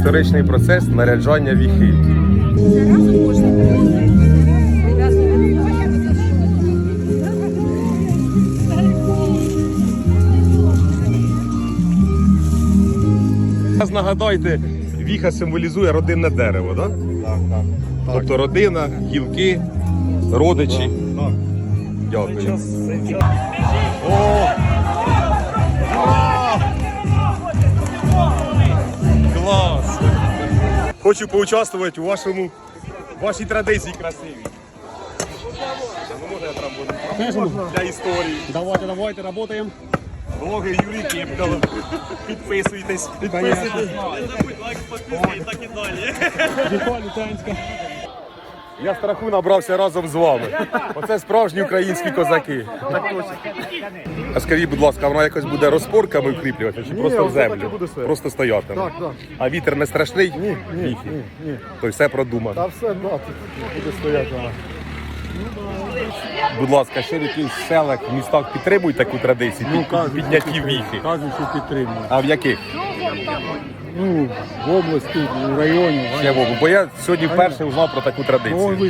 історичний процес наряджання віхи. Зараз нагадайте, віха символізує родинне дерево, так? Так, так. Тобто родина, гілки, родичі. Так. Дякую. Хочу поучаствовать у вашому вашій традиції красивій. Для історії. Давайте, давайте, работаем. Блоги Юрій Кепкало. Підписуйтесь. Підписуйтесь. Діфа Лютанська. Я страху набрався разом з вами. Оце справжні українські козаки. А скажіть, будь ласка, вона якось буде розпорками укріплюватися чи просто в землю? буде стояти. Так, так. А вітер не страшний? Ні, ні, Ні. То все продумано. Та все, да, буде стояти. вона. Будь ласка, ще в якихось селах, містах підтримують таку традицію під, підняті віхи. Кажуть, що підтримують. А в яких? Ну, в області, в районі. Я Богу, бо я сьогодні вперше узнав про таку Ну, традицію. ви